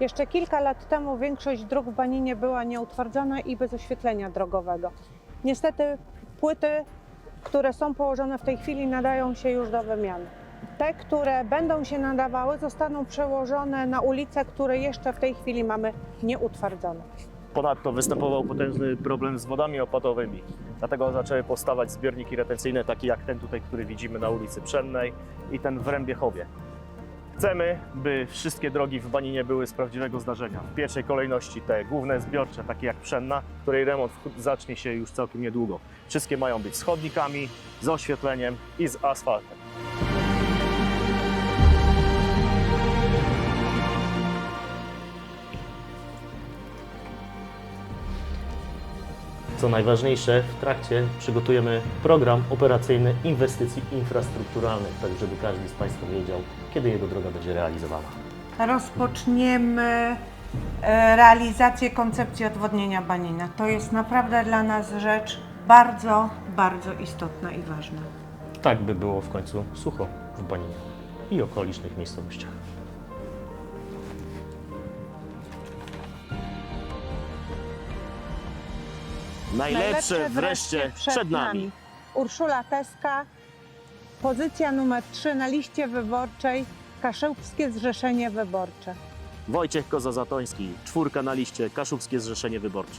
Jeszcze kilka lat temu większość dróg w Baninie była nieutwardzona i bez oświetlenia drogowego. Niestety płyty, które są położone w tej chwili, nadają się już do wymiany. Te, które będą się nadawały, zostaną przełożone na ulice, które jeszcze w tej chwili mamy nieutwardzone. Ponadto występował potężny problem z wodami opadowymi. Dlatego zaczęły powstawać zbiorniki retencyjne, takie jak ten tutaj, który widzimy na ulicy Pszennej i ten w Rębiechowie. Chcemy, by wszystkie drogi w Baninie były z prawdziwego zdarzenia. W pierwszej kolejności te główne zbiorcze, takie jak Pszenna, której remont zacznie się już całkiem niedługo. Wszystkie mają być z chodnikami, z oświetleniem i z asfaltem. Co najważniejsze, w trakcie przygotujemy program operacyjny inwestycji infrastrukturalnych, tak żeby każdy z Państwa wiedział, kiedy jego droga będzie realizowana. Rozpoczniemy e, realizację koncepcji odwodnienia Banina. To jest naprawdę dla nas rzecz bardzo, bardzo istotna i ważna. Tak by było w końcu sucho w Baninie i okolicznych miejscowościach. Najlepsze wreszcie przed nami. Urszula Teska, pozycja numer 3 na liście wyborczej Kaszubskie Zrzeszenie Wyborcze. Wojciech Koza-Zatoński, czwórka na liście, Kaszubskie Zrzeszenie Wyborcze.